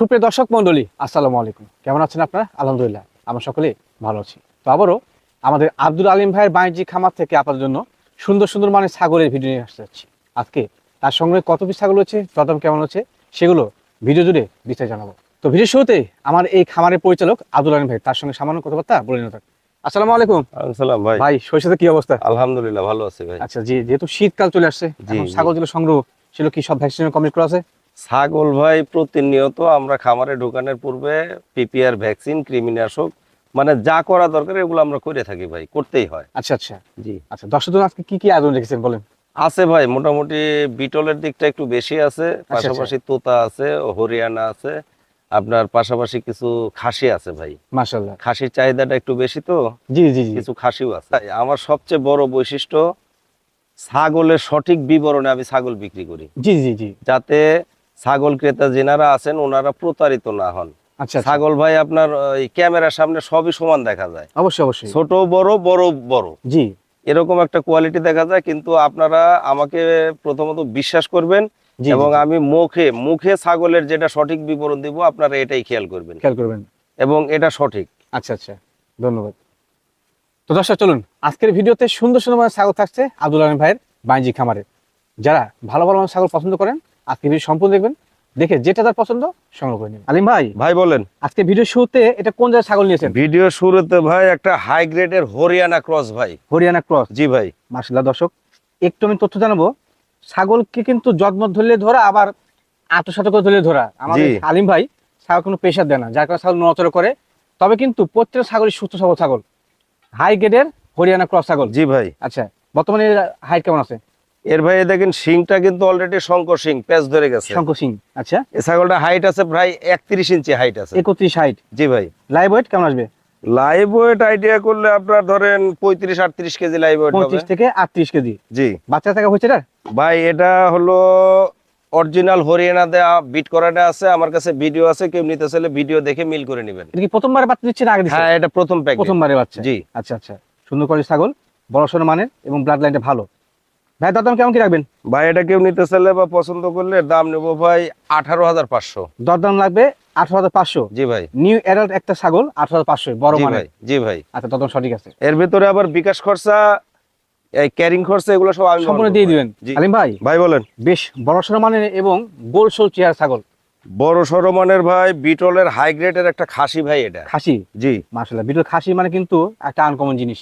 সুপ্রিয় দর্শক মন্ডলী আসসালামু আলাইকুম। কেমন আছেন আপনারা? আলহামদুলিল্লাহ আমরা সকলে ভালো আছি। তো আবারও আমাদের আব্দুল আলিম ভাইয়ের বাণিজ্যিক খামার থেকে আপনাদের জন্য সুন্দর সুন্দর মানের ছাগলের ভিডিও নিয়ে আসতে যাচ্ছি। আজকে তার সঙ্গে কত পিস ছাগল হচ্ছে দরদাম কেমন হচ্ছে সেগুলো ভিডিও জুড়ে বিস্তারিত জানাব। তো ভিডিও শুরুতে আমার এই খামারের পরিচালক আব্দুল আলিম ভাই তার সঙ্গে সামান্য কথাবার্তা বলে নিতে আসসালামু আলাইকুম। সালাম ভাই। ভাই শৈশবে কি অবস্থা? আলহামদুলিল্লাহ ভালো আছি ভাই। আচ্ছা জি যেহেতু শীতকাল চলে আসছে জি, এখন ছাগল যেগুলো সংগ্রহ সেগুলো কি সব ভ্যাকসিন কমপ্লিট করা আছে? ছাগল ভাই প্রতিনিয়ত আমরা খামারে ঢোকানোর পূর্বে পিপিআর ভ্যাকসিন কৃমিনাশক মানে যা করা দরকার এগুলো আমরা করে থাকি ভাই করতেই হয়। আচ্ছা আচ্ছা। জি। আচ্ছা দর্শক আজকে কি কি আয়োজন রেখেছেন বলেন? আছে ভাই মোটামুটি বিটলের দিকটা একটু বেশি আছে আচ্ছা। পাশাপাশি তোতা আছে হরিয়ানা আছে আপনার পাশাপাশি কিছু খাসি আছে ভাই। মাশাল্লাহ খাসির চাহিদাটা একটু বেশি তো? জি জি কিছু খাসিও আছে। আমার সবচেয়ে বড় বৈশিষ্ট্য ছাগলের সঠিক বিবরণে আমি ছাগল বিক্রি করি। জি জি জি। যাতে ছাগল ক্রেতা যেনারা আছেন ওনারা প্রতারিত না হন। আচ্ছা আচ্ছা। ছাগল ভাই আপনার ওই ক্যামেরার সামনে সবই সমান দেখা যায়। অবশ্যই অবশ্যই। ছোট বড় বড় বড়। জি। এরকম একটা কোয়ালিটি দেখা যায় কিন্তু আপনারা আমাকে প্রথমত বিশ্বাস করবেন এবং। আমি মুখে মুখে ছাগলের যেটা সঠিক বিবরণ দিব আপনারা এটাই খেয়াল করবেন। খেয়াল করবেন। এবং এটা সঠিক। আচ্ছা আচ্ছা। ধন্যবাদ। তো দর্শক চলুন। আজকের ভিডিওতে সুন্দর সুন্দর ছাগল থাকছে আব্দুল আলম ভাইয়ের বাণিজ্যিক খামারে। যারা ভালো ভালো ছাগল পছন্দ করেন আজকে ভিডিও সম্পূর্ণ দেখবেন। দেখে যেটা তার পছন্দ সংগ্রহ করে নিন আলিম ভাই ভাই বলেন। আজকে ভিডিও শুরুতে এটা কোন জায়গায় ছাগল নিয়েছেন? ভিডিও শুরুতে ভাই একটা হাই গ্রেডের হরিয়ানা ক্রস ভাই। হরিয়ানা ক্রস জি ভাই। মার্শাল্লাহ দর্শক একটু আমি তথ্য জানাব। ছাগলকে কিন্তু যত্ন ধরলে ধরা আবার আটো সাটো করে ধরলে ধরা। আমাদের আলিম ভাই ছাগল কোনো প্রেশার দেয় না। যার কারণে ছাগল নড়াচড়া করে। তবে কিন্তু প্রত্যেকটা ছাগলই সুস্থ সবল ছাগল। হাই গ্রেডের হরিয়ানা ক্রস ছাগল। জি ভাই। আচ্ছা বর্তমানে হাইট কেমন আছে? এর ভাই দেখেন শিংটা কিন্তু অলরেডি শঙ্কর সিং প্যাচ ধরে গেছে। শঙ্কর সিং আচ্ছা। এই ছাগলটা হাইট আছে প্রায় একত্রিশ ইঞ্চি হাইট আছে। একত্রিশ হাইট জি ভাই। লাইভ ওয়েট কেমন আসবে? লাইভ ওয়েট আইডিয়া করলে আপনার ধরেন পঁয়ত্রিশ আটত্রিশ কেজি লাইভ ওয়েট হবে। পঁয়ত্রিশ থেকে আটত্রিশ কেজি। জি। বাচ্চা থাকা হয়েছে এটা ভাই এটা হলো অরিজিনাল হরিয়ানা দেওয়া বিট করাটা আছে। আমার কাছে ভিডিও আছে কেউ নিতে চাইলে ভিডিও দেখে মিল করে নেবেন। এটা কি প্রথমবার বাচ্চা দিচ্ছে না আগে হ্যাঁ এটা প্রথম প্যাকেজ প্রথমবারে বাচ্চা। জি। আচ্ছা আচ্ছা। সুন্দর করে ছাগল বড় সড়ো মানের এবং ব্লাড লাইনটা ভালো। ভাই দাম কেমন কি রাখবেন? ভাই এটা কেউ নিতে চাইলে বা পছন্দ করলে দাম নেব ভাই আঠারো হাজার পাঁচশো। দরদাম লাগবে আঠারো হাজার পাঁচশো। জি ভাই। নিউ অ্যাডাল্ট একটা ছাগল আঠারো হাজার পাঁচশো বড় ভাই জি ভাই। আচ্ছা তখন সঠিক আছে। এর ভিতরে আবার বিকাশ খরচা এই ক্যারিং খরচা এগুলো সব আমি সম্পূর্ণ দিয়ে দিবেন। আলিম ভাই ভাই বলেন। বেশ বড় সড়ো মানের এবং গোল সোল চেয়ার ছাগল। বড় সরমানের ভাই বিটলের হাই গ্রেডের একটা খাসি ভাই এটা। খাসি? জি। মাসাল্লাহ বিটল খাসি মানে কিন্তু একটা আনকমন জিনিস।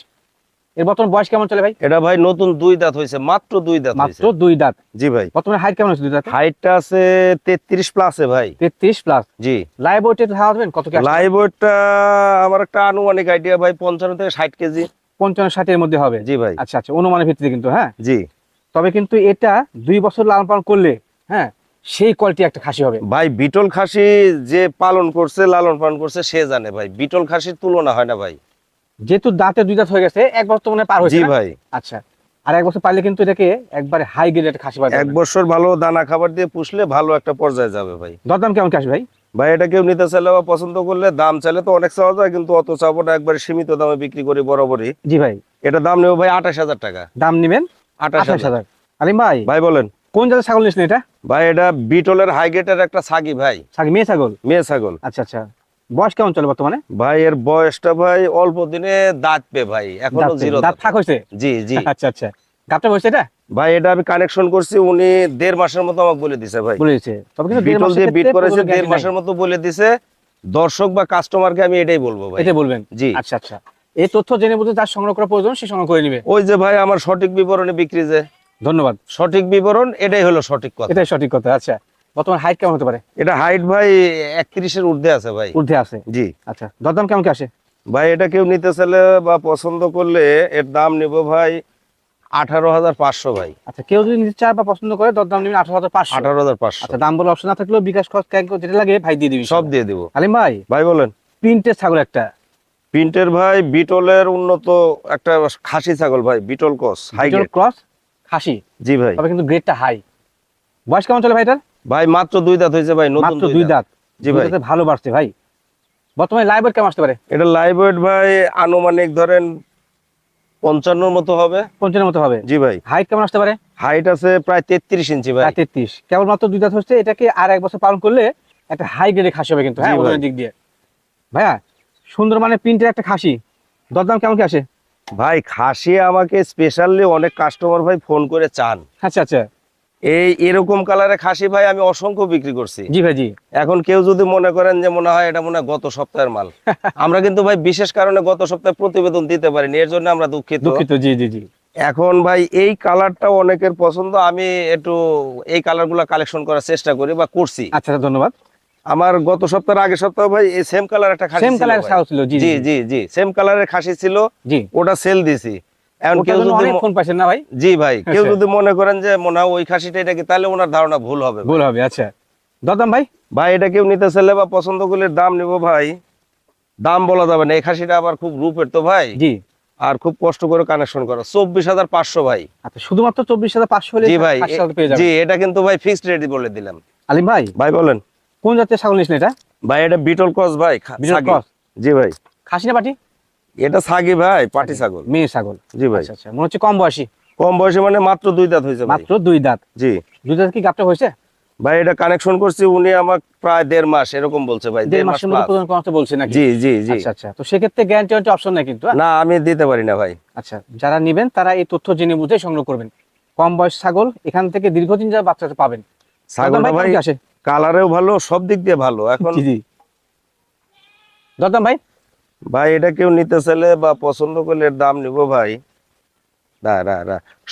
এর বর্তমান বয়স কেমন চলে ভাই? এটা ভাই নতুন দুই দাঁত হয়েছে মাত্র দুই দাঁত মাত্র দুই দাঁত। জি ভাই। বর্তমানে হাইট কেমন আছে দুই দাঁত হাইটটা আছে তেত্রিশ প্লাসে ভাই। তেত্রিশ প্লাস জি। লাইভ ওয়েটে দেবেন? কত কি আসবে? লাইভ ওয়েটটা আমার একটা আনুমানিক আইডিয়া ভাই পঞ্চান্ন থেকে ষাট কেজি। পঞ্চান্ন ষাটের মধ্যে হবে? জি ভাই। আচ্ছা আচ্ছা অনুমানের ভিত্তিতে কিন্তু হ্যাঁ? জি। তবে কিন্তু এটা দুই বছর লালন পালন করলে হ্যাঁ সেই কোয়ালিটি একটা খাসি হবে। ভাই বিটল খাসি যে পালন করছে লালন পালন করছে সে জানে ভাই। বিটল খাসির তুলনা হয় না ভাই। যেহেতু দাঁতে দুই দাঁত হয়ে গেছে এক বছর তো মনে পার হয়েছে জি ভাই। আচ্ছা আর এক বছর পারলে কিন্তু এটাকে একবারে হাই গ্রেড একটা খাসি পাওয়া এক বছর ভালো দানা খাবার দিয়ে পুষলে ভালো একটা পর্যায়ে যাবে ভাই। দরদাম কেমন আসবে ভাই? ভাই এটা কেউ নিতে চাইলে বা পছন্দ করলে দাম চাইলে তো অনেক চাওয়া যায় কিন্তু অত চাবো না একবারে সীমিত দামে বিক্রি করি বরাবরই। জি ভাই। এটা দাম নেব ভাই আঠাশ হাজার টাকা। দাম নেবেন? আঠাশ হাজার। আলিম ভাই ভাই বলেন। কোন জাতের ছাগল নিয়েছেন এটা? ভাই এটা বিটলের হাই গ্রেডের একটা ছাগি ভাই। ছাগল মেয়ে ছাগল? মেয়ে ছাগল। আচ্ছা আচ্ছা। বয়স কেমন চলে বর্তমানে? ভাই এর বয়সটা ভাই অল্প দিনে দাঁত পে ভাই এখনও জিরো দাঁত হয়েছে? জি জি। আচ্ছা আচ্ছা। এটা? ভাই এটা আমি কানেকশন করছি উনি দেড় মাসের মতো আমাকে বলে দিছে ভাই। বলে দিয়েছে। তবে কিন্তু দেড় বিট করেছে দেড় মাসের মতো বলে দিছে। দর্শক বা কাস্টমারকে আমি এটাই বলব ভাই। এটা বলবেন? জি। আচ্ছা আচ্ছা। এই তথ্য জেনে বুঝে সংগ্রহ করা প্রয়োজন সে সংগ্রহ করে নিবে। ওই যে ভাই আমার সঠিক বিবরণে বিক্রি যে। ধন্যবাদ। সঠিক বিবরণ এটাই হলো সঠিক কথা। এটাই সঠিক কথা আচ্ছা। বর্তমান হাইট কেমন হতে পারে? এটা হাইট ভাই একত্রিশের ঊর্ধ্বে আছে ভাই। ঊর্ধ্বে আছে? জি। আচ্ছা দরদাম কেমন কি আসে? ভাই এটা কেউ নিতে চাইলে বা পছন্দ করলে এর দাম নিব ভাই আঠারো হাজার পাঁচশো ভাই। আচ্ছা কেউ যদি নিতে চায় বা পছন্দ করে দরদাম নেবেন আঠারো হাজার পাঁচশো। আঠারো হাজার পাঁচশো। আচ্ছা দাম বলে অপশন না থাকলেও বিকাশ খরচ ক্যাঙ্ক যেটা লাগে ভাই দিয়ে দিবি। সব দিয়ে দিব। আলিম ভাই ভাই বলেন। প্রিন্টের ছাগল একটা। প্রিন্টের ভাই বিটলের উন্নত একটা খাসি ছাগল ভাই বিটল কস হাই ক্রস খাসি। জি ভাই। তবে কিন্তু গ্রেডটা হাই বয়স কেমন চলে ভাই এটার? ভাই মাত্র দুই দাঁত হয়েছে ভাই নতুন মাত্র দুই দাঁত। জি ভাই। ভালো বাড়ছে ভাই। বর্তমানে লাইভ কেমন আসতে পারে? এটা লাইভ ওয়েট ভাই আনুমানিক ধরেন পঞ্চান্নর মতো হবে। মতো হবে? জি ভাই। হাইট কেমন আসতে পারে? হাইট আছে প্রায় তেত্রিশ ইঞ্চি ভাই। তেত্রিশ। কেবলমাত্র দুই দাঁত হচ্ছে এটাকে আর এক বছর পালন করলে একটা হাই গ্রেডের খাসি হবে কিন্তু। হ্যাঁ দিক দিয়ে। ভাইয়া সুন্দর মানে প্রিন্টের একটা খাসি। দরদাম কেমন কি আসে? ভাই খাসি আমাকে স্পেশালি অনেক কাস্টমার ভাই ফোন করে চান। আচ্ছা আচ্ছা। এই এরকম কালারের খাসি ভাই আমি অসংখ্য বিক্রি করছি। জি ভাই জি। এখন কেউ যদি মনে করেন যে মনে হয় এটা মনে হয় গত সপ্তাহের মাল। আমরা কিন্তু ভাই বিশেষ কারণে গত সপ্তাহে প্রতিবেদন দিতে পারিনি এর জন্য আমরা দুঃখিত। দুঃখিত জি জি জি। এখন ভাই এই কালারটা অনেকের পছন্দ আমি একটু এই কালারগুলো কালেকশন করার চেষ্টা করি বা করছি। আচ্ছা আচ্ছা, ধন্যবাদ। আমার গত সপ্তাহের আগে সপ্তাহ ভাই এই সেম কালার একটা খাসি সেম কালার ছিল জি জি জি জি। সেম কালারের খাসি ছিল জি। ওটা সেল দিছি। এখন কেউ যদি ফোন না ভাই? জি ভাই কেউ আচ্ছা। যদি মনে করেন যে মনে হয় ওই খাসিটা এটা কি তাহলে ওনার ধারণা ভুল হবে ভুল হবে আচ্ছা। দরদাম ভাই? ভাই এটা কেউ নিতে চাইলে বা পছন্দ করলে দাম নিব ভাই। দাম বলা যাবে না এই খাসিটা আবার খুব রূপের তো ভাই। জি। আর খুব কষ্ট করে কানেকশন করা চব্বিশ হাজার পাঁচশো ভাই। আচ্ছা শুধুমাত্র চব্বিশ হাজার পাঁচশো জি ভাই জি এটা কিন্তু ভাই ফিক্সড রেট বলে দিলাম। আলিম ভাই? ভাই বলেন। কোন জাতের ছাগল নিয়েছেন এটা? ভাই এটা বিটল ক্রস ভাই খা- বিটল ক্রস? জি ভাই। খাসি না পাটি? এটা ছাগি ভাই পাটি ছাগল। মেয়ে ছাগল। জি ভাই। আচ্ছা আচ্ছা। মনে হচ্ছে কম বয়সী। কম বয়সে মানে মাত্র দুই দাঁত হয়েছে মাত্র দুই দাঁত। জি। দুই দাঁত কি গাপটা হয়েছে? ভাই এটা কানেকশন করছি উনি আমার প্রায় দেড় মাস এরকম বলছে ভাই দেড় দেড় মাস মাসের মধ্যে প্রদান করতে বলছে নাকি? জি জি জি। আচ্ছা আচ্ছা। তো সেক্ষেত্রে গ্যারান্টি ওয়ারেন্টি অপশন নাই কিন্তু হ্যাঁ? না আমি দিতে পারি না ভাই। আচ্ছা যারা নেবেন তারা এই তথ্য জেনে বুঝে সংগ্রহ করবেন। কম বয়স ছাগল এখান থেকে দীর্ঘদিন যারা বাচ্চাটা পাবেন। ছাগলটা দরদাম ভাই কালারেও ভালো সব দিক দিয়ে ভালো। এখন জি জি। দরদাম ভাই? ভাই এটা কেউ নিতে চাইলে বা পছন্দ করলে দাম নিব ভাই।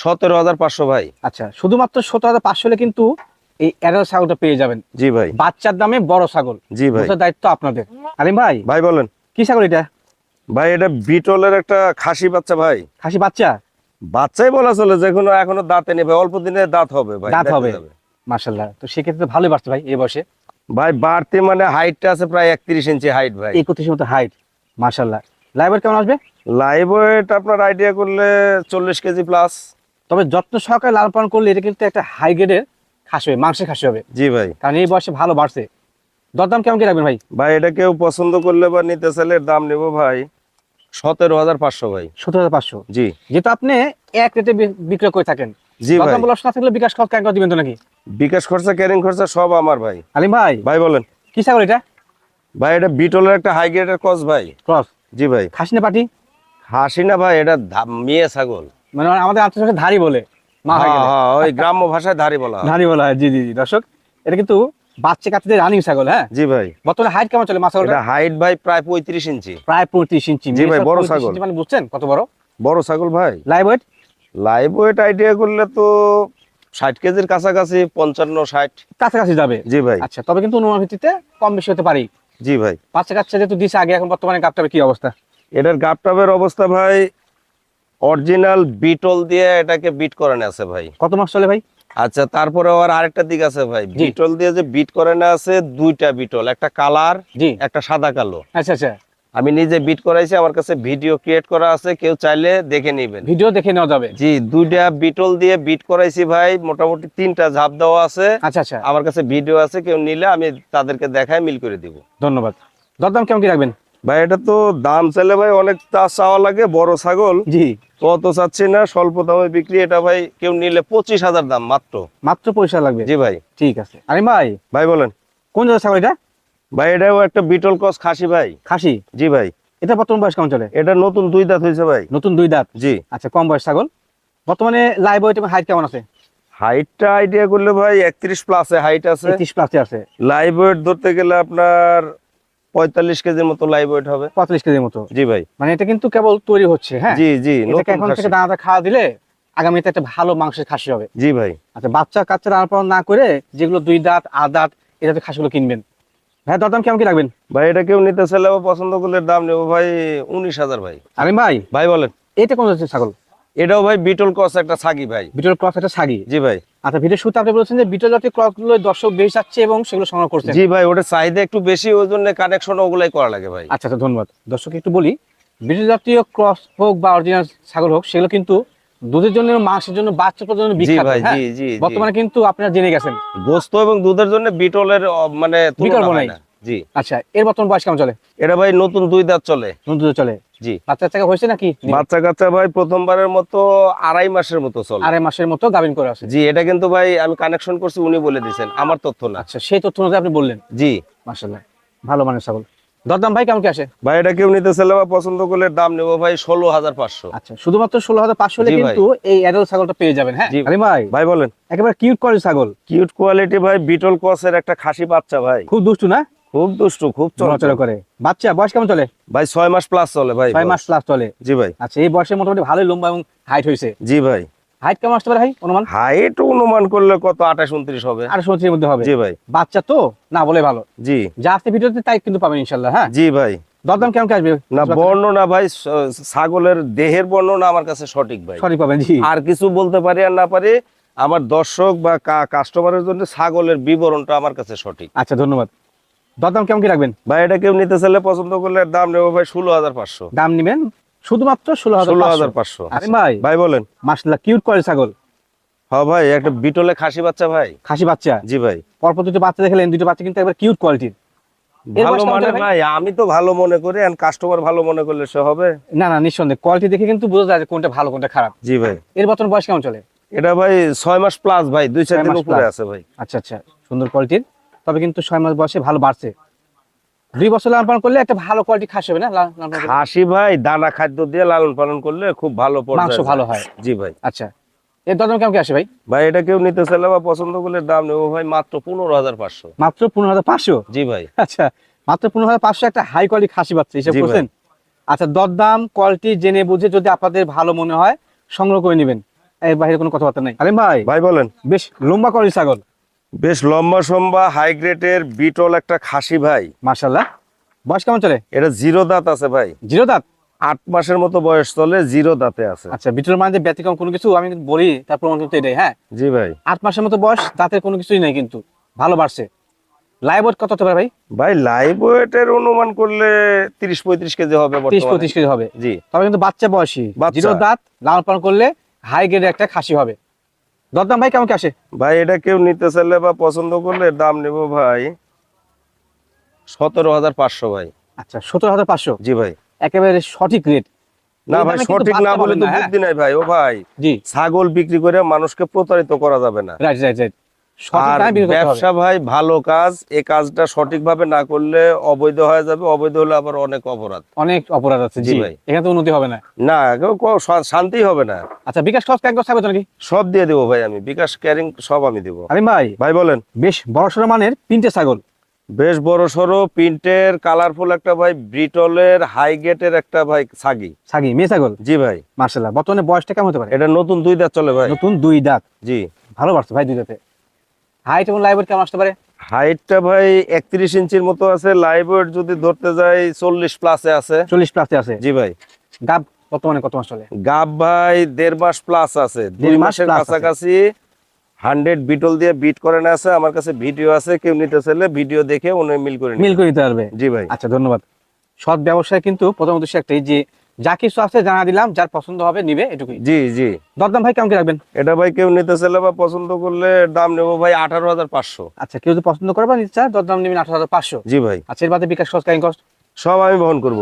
সতেরো হাজার পাঁচশো ভাই। আচ্ছা শুধুমাত্র সতেরো হাজার পাঁচশো কিন্তু এই ছাগলটা পেয়ে যাবেন। জি ভাই। বাচ্চার দামে বড় ছাগল। জি ভাই। দায়িত্ব আপনাদের। আলিম ভাই ভাই বলেন। কি ছাগল এটা? ভাই এটা বিটলের একটা খাসি বাচ্চা ভাই। খাসি বাচ্চা? বাচ্চাই বলা চলে যে কোনো এখনও দাঁতে নেই ভাই অল্প দিনে দাঁত হবে ভাই দাঁত হবে। মার্শাল্লাহ তো সেক্ষেত্রে ভালোই বাড়ছে ভাই এই বয়সে। ভাই বাড়তি মানে হাইটটা আছে প্রায় একত্রিশ ইঞ্চি হাইট ভাই। একত্রিশ মতো হাইট। কেমন আসবে? লাইভ ওয়েট আপনার আইডিয়া করলে চল্লিশ কেজি প্লাস তবে যত্ন সহকারে লালন পালন করলে এটা কিন্তু একটা হাই গ্রেডের খাসি হবে মাংসের খাসি হবে। জি ভাই। কারণ এই বয়সে ভালো বাড়ছে। দরদাম কেমন কি রাখবেন ভাই? ভাই এটা কেউ পছন্দ করলে বা নিতে চাইলে দাম নেব ভাই সতেরো হাজার পাঁচশো ভাই। সতেরো হাজার পাঁচশো। জি। যেহেতু আপনি এক রেটে বিক্রয় করে থাকেন। জি ভাই। থাকলে বিকাশ খরচ ক্যাঙ্ক দিবেন তো নাকি? বিকাশ খরচা ক্যারিং খরচা সব আমার ভাই। আলিম ভাই। ভাই বলেন। কি ছাগল এটা? ভাই এটা বিটলের একটা হাই গ্রেডের কস ভাই। ক্রস জি ভাই। খাসি না পাটি? হাসি না ভাই এটা মেয়ে ছাগল। মানে আমাদের আত্মীয় ধারি বলে। মা হয়ে হ্যাঁ, ওই গ্রাম্য ভাষায় ধারি বলা ধারি বলা হয় জি জি জি। দর্শক এটা কিন্তু বাচ্চা কাচ্চাদের রানিং ছাগল হ্যাঁ? জি ভাই। বর্তমানে হাইট কেমন চলে এটা হাইট ভাই প্রায় পঁয়ত্রিশ ইঞ্চি। প্রায় পঁয়ত্রিশ ইঞ্চি। জি ভাই, বড় ছাগল। মানে বুঝছেন কত বড়? বড় ছাগল ভাই। Live weight live weight idea করলে তো ষাট কেজির কাছাকাছি পঞ্চান্ন ষাট। কাছাকাছি যাবে। জি ভাই। আচ্ছা তবে কিন্তু অনুমান ভিত্তিতে কম বেশি হতে পারি জি ভাই। বাচ্চা কাচ্চা যেহেতু দিছে আগে এখন বর্তমানে গাপটাপের কি অবস্থা? এটার গাপটাপের অবস্থা ভাই অরিজিনাল বিটল দিয়ে এটাকে বিট করানো আছে ভাই। কত মাস চলে ভাই? আচ্ছা তারপরে আবার আরেকটা দিক আছে ভাই। বিটল দিয়ে যে বিট করানো আছে দুইটা বিটল একটা কালার একটা সাদা কালো। আচ্ছা আচ্ছা। আমি নিজে বিট করাইছি আমার কাছে ভিডিও ক্রিয়েট করা আছে কেউ চাইলে দেখে নেবেন। ভিডিও দেখে নেওয়া যাবে? জি দুইটা বিটল দিয়ে বিট করাইছি ভাই মোটামুটি তিনটা ঝাপ দেওয়া আছে। আচ্ছা আচ্ছা। আমার কাছে ভিডিও আছে কেউ নিলে আমি তাদেরকে দেখায় মিল করে দিব। ধন্যবাদ। দরদাম কেমন কি রাখবেন? ভাই এটা তো দাম চাইলে ভাই অনেক তা চাওয়া লাগে বড় ছাগল। জি। তো অত চাচ্ছি না স্বল্প দামে বিক্রি এটা ভাই কেউ নিলে পঁচিশ হাজার দাম মাত্র। মাত্র পয়সা লাগবে? জি ভাই। ঠিক আছে। আরে ভাই? ভাই বলেন। কোন জায়গায় ছাগল এটা? ভাই এটাও একটা বিটল কস খাসি ভাই। খাসি? জি ভাই। এটা বর্তমান বয়স কেমন চলে? এটা নতুন দুই দাঁত হয়েছে ভাই। নতুন দুই দাঁত? জি। আচ্ছা কম বয়স ছাগল? বর্তমানে লাইভ ওয়েট এবং হাইট কেমন আছে? হাইটটা আইডিয়া করলে ভাই প্লাসে হাইট আছে। প্লাসে আছে। লাইভ ওয়েট ধরতে গেলে আপনার পঁয়তাল্লিশ কেজির মতো লাইভ ওয়েট হবে। কেজির মতো? জি ভাই। মানে এটা কিন্তু কেবল তৈরি হচ্ছে হ্যাঁ? জি জি এটাকে নতুন এখন থেকে দানাটা খাওয়া দিলে আগামীতে একটা ভালো মাংসের খাসি হবে। জি ভাই। আচ্ছা বাচ্চা কাচ্চা পালন না করে যেগুলো দুই দাঁত আট দাঁত খাসিগুলো কিনবেন। ভাই দরদাম কেমন কি রাখবেন? ভাই এটা কেউ নিতে চাইলে পছন্দ করলে দাম নেব। ভাই উনিশ হাজার ভাই। আরে ভাই? ভাই বলেন। এটা কোন ছাগল? এটাও ভাই বিটল কস একটা ছাগি ভাই। বিটল ক্রস একটা ছাগি? জি ভাই। আচ্ছা ভিডিও শুরুতে আপনি বলেছেন যে বিটল জাতীয় ক্রসগুলো দর্শক বেশি চাচ্ছে এবং সেগুলো সংগ্রহ করছেন জি ভাই ওটা চাহিদা একটু বেশি ওই জন্য কানেকশন ওগুলাই করা লাগে ভাই। আচ্ছা আচ্ছা ধন্যবাদ। দর্শক একটু বলি বিটল জাতীয় ক্রস হোক বা অরিজিনাল ছাগল হোক সেগুলো কিন্তু দুধের জন্য মাংসের জন্য বাচ্চা প্রজনন জি বিখ্যাত হ্যাঁ? জি জি জি। বর্তমানে কিন্তু আপনারা জেনে গেছেন। গোস্ত এবং দুধের জন্য বিটলের মানে বিকল্প নাই। জি। আচ্ছা এর বর্তমান বয়স কেমন চলে? এটা ভাই নতুন দুই দাঁত চলে। নতুন দুধে চলে? জি। বাচ্চা চাকা হয়েছে নাকি? বাচ্চা কাচ্চা ভাই প্রথমবারের মতো আড়াই মাসের মতো চলে। আড়াই মাসের মতো করে জি এটা কিন্তু ভাই আমি কানেকশন করছি উনি বলে দিয়েছেন। আমার তথ্য না। আচ্ছা সেই তথ্য অনুযায়ী আপনি বললেন। জি। মাসাল্লাহ ভালো মানের ছাগল। দরদাম ভাই কেমন কি আসে? ভাই এটা কেউ নিতে চাইলে বা পছন্দ করলে দাম নেব ভাই ষোলো হাজার পাঁচশো। আচ্ছা শুধুমাত্র ষোলো হাজার পাঁচশো। কিন্তু এই অ্যাডাল ছাগলটা পেয়ে যাবেন হ্যাঁ। ভাই। ভাই বলেন। একেবারে কিউট কোয়ালিটি ছাগল। কিউট কোয়ালিটি ভাই বিটল ক্রসের একটা খাসি বাচ্চা ভাই। খুব দুষ্টু না? খুব দুষ্টু খুব। চলাচল করে। বাচ্চা বয়স কেমন চলে? ভাই ছয় মাস প্লাস চলে ভাই ছয় মাস প্লাস চলে। জি ভাই। আচ্ছা এই বয়সে মোটামুটি ভালোই লম্বা এবং হাইট হয়েছে। জি ভাই। হাইট কেমন আসতে পারে ভাই অনুমান? হাইট অনুমান করলে কত? আঠাশ উনত্রিশ হবে। আর সমুদ্রের মধ্যে হবে। জি ভাই। বাচ্চা তো? না বলে ভালো। জি। যা আসতে ভিডিওতে তাই কিন্তু পাবেন ইনশাল্লাহ হ্যাঁ? জি ভাই। দরদাম কেমন আসবে? না বর্ণনা ভাই ছাগলের দেহের বর্ণনা আমার কাছে সঠিক ভাই। সঠিক পাবেন জি। আর কিছু বলতে পারি আর না পারি আমার দর্শক বা কাস্টমারের জন্য ছাগলের বিবরণটা আমার কাছে সঠিক। আচ্ছা ধন্যবাদ। দরদাম কেমন কি রাখবেন? ভাই এটা কেউ নিতে চাইলে পছন্দ করলে দাম নেব ভাই ষোলো হাজার পাঁচশো। দাম নিবেন? শুধুমাত্র ষোলো হাজার পাঁচশো। ভাই। ভাই বলেন। মাসলা কিউট করে ছাগল? হ্যাঁ ভাই একটা বিটলে খাসি বাচ্চা ভাই। খাসি বাচ্চা? জি ভাই। পরপর দুটো বাচ্চা দেখলেন দুটো বাচ্চা কিন্তু একবার কিউট কোয়ালিটির ভালো মানে ভাই? আমি তো ভালো মনে করি কাস্টমার ভালো মনে করলে সে হবে। না না নিঃসন্দেহে কোয়ালিটি দেখে কিন্তু বোঝা যায় যে কোনটা ভালো কোনটা খারাপ। জি ভাই। এর বর্তমান বয়স কেমন চলে? এটা ভাই ছয় মাস প্লাস ভাই দুই চার দিন উপরে আছে ভাই। আচ্ছা আচ্ছা সুন্দর কোয়ালিটির তবে কিন্তু ছয় মাস বয়সে ভালো বাড়ছে। দুই বছর লালন পালন করলে একটা ভালো কোয়ালিটি খাস হবে না? খাসি ভাই দানা খাদ্য দিয়ে লালন পালন করলে খুব ভালো মাংস ভালো হয়। জি ভাই। আচ্ছা। এর দরদাম কেমন আসে ভাই? ভাই এটা কেউ নিতে চাইলে বা পছন্দ করলে দাম নেব ভাই মাত্র পনেরো হাজার পাঁচশো। মাত্র পনেরো হাজার পাঁচশো? জি ভাই। আচ্ছা মাত্র পনেরো হাজার পাঁচশো একটা হাই কোয়ালিটি খাসি বাচ্চা হিসাব জি ভাই। করছেন? আচ্ছা দরদাম কোয়ালিটি জেনে বুঝে যদি আপনাদের ভালো মনে হয় সংগ্রহ করে নেবেন। এর বাইরে কোনো কথাবার্তা নাই। আরে ভাই? ভাই বলেন। বেশ লম্বা কোয়ালিটি ছাগল। বেশ লম্বা সম্বা হাই গ্রেডের বিটল একটা খাসি ভাই। মার্শাল্লাহ বয়স কেমন চলে? এটা জিরো দাঁত আছে ভাই। জিরো দাঁত? আট মাসের মতো বয়স চলে জিরো দাঁতে আছে। আচ্ছা বিটুর মানে ব্যতিক্রম কোনো কিছু আমি বলি তার প্রমাণ করতে এটাই হ্যাঁ? জি ভাই। আট মাসের মতো বয়স দাঁতের কোনো কিছুই নেই কিন্তু। ভালো বাড়ছে। লাইভ ওয়েট কত হতে পারে ভাই? ভাই লাইভ ওয়েটের অনুমান করলে তিরিশ পঁয়ত্রিশ কেজি হবে তিরিশ বর্তমানে। পঁয়ত্রিশ কেজি হবে। জি। তবে কিন্তু বাচ্চা বয়সী। জিরো দাঁত লালন পালন করলে হাই গ্রেডের একটা খাসি হবে। দরদাম ভাই কেমন কি আসে? ভাই এটা কেউ নিতে চাইলে বা পছন্দ করলে দাম নেব ভাই। সতেরো হাজার পাঁচশো ভাই। আচ্ছা সতেরো হাজার পাঁচশো? জি ভাই। একেবারে সঠিক রেট না ভাই সঠিক না বলে তো হ্যাঁ? বুদ্ধি নাই ভাই ও ভাই। জি। ছাগল বিক্রি করে মানুষকে প্রতারিত করা যাবে না। রাইট রাইট রাইট সঠিক ব্যবসা ভাই ভালো কাজ এই কাজটা সঠিকভাবে না করলে অবৈধ হয়ে যাবে অবৈধ হলে আবার অনেক অপরাধ। অনেক অপরাধ আছে জি ভাই। এখানে তো উন্নতি হবে না। না শান্তি হবে না। আচ্ছা বিকাশ খরচ একদম থাকবে নাকি? সব দিয়ে দেবো ভাই আমি বিকাশ ক্যারিং সব আমি দেবো। আরে ভাই ভাই বলেন। বেশ বড় সড়ো মানের তিনটে ছাগল। বেশ বড় সড়ো প্রিন্টের কালারফুল একটা ভাই ব্রিটলের হাই গেটের একটা ভাই সাগি সাগি মেয়ে ছাগল? জি ভাই। মার্শাল্লাহ বর্তমানে বয়সটা কেমন হতে পারে? এটা নতুন দুই দাঁত চলে ভাই। নতুন দুই দাঁত। জি। ভালো বাড়ছে ভাই দুই দাঁতে। হাইট এবং লাইভ কেমন আসতে পারে? হাইটটা ভাই একত্রিশ ইঞ্চির মতো আছে লাইভ ওয়েট যদি ধরতে যাই চল্লিশ প্লাসে আছে। চল্লিশ প্লাসে আছে? জি ভাই। গাব বর্তমানে কত মাস চলে? গাব ভাই দেড় মাস প্লাস আছে। দুই মাসের কাছাকাছি হান্ড্রেড বিটল দিয়ে বিট করে না আছে। আমার কাছে ভিডিও আছে কেউ নিতে চাইলে ভিডিও দেখে উনি মিল করে। মিল করে দিতে পারবে? জি ভাই। আচ্ছা ধন্যবাদ। সৎ ব্যবসায় কিন্তু প্রথম উদ্দেশ্য একটাই যে যা কিছু আছে জানা দিলাম যার পছন্দ হবে নিবে এটুকু জি জি। দরদাম ভাই কেমন কি রাখবেন? এটা ভাই কেউ নিতে চাইলে বা পছন্দ করলে দাম নেব ভাই আঠারো হাজার পাঁচশো। আচ্ছা কেউ যদি পছন্দ করে বা নিতে চায় দরদাম নেবেন আঠারো হাজার পাঁচশো। জি ভাই। আচ্ছা এর বাদে বিকাশ খরচ কস্ট সব আমি বহন করব।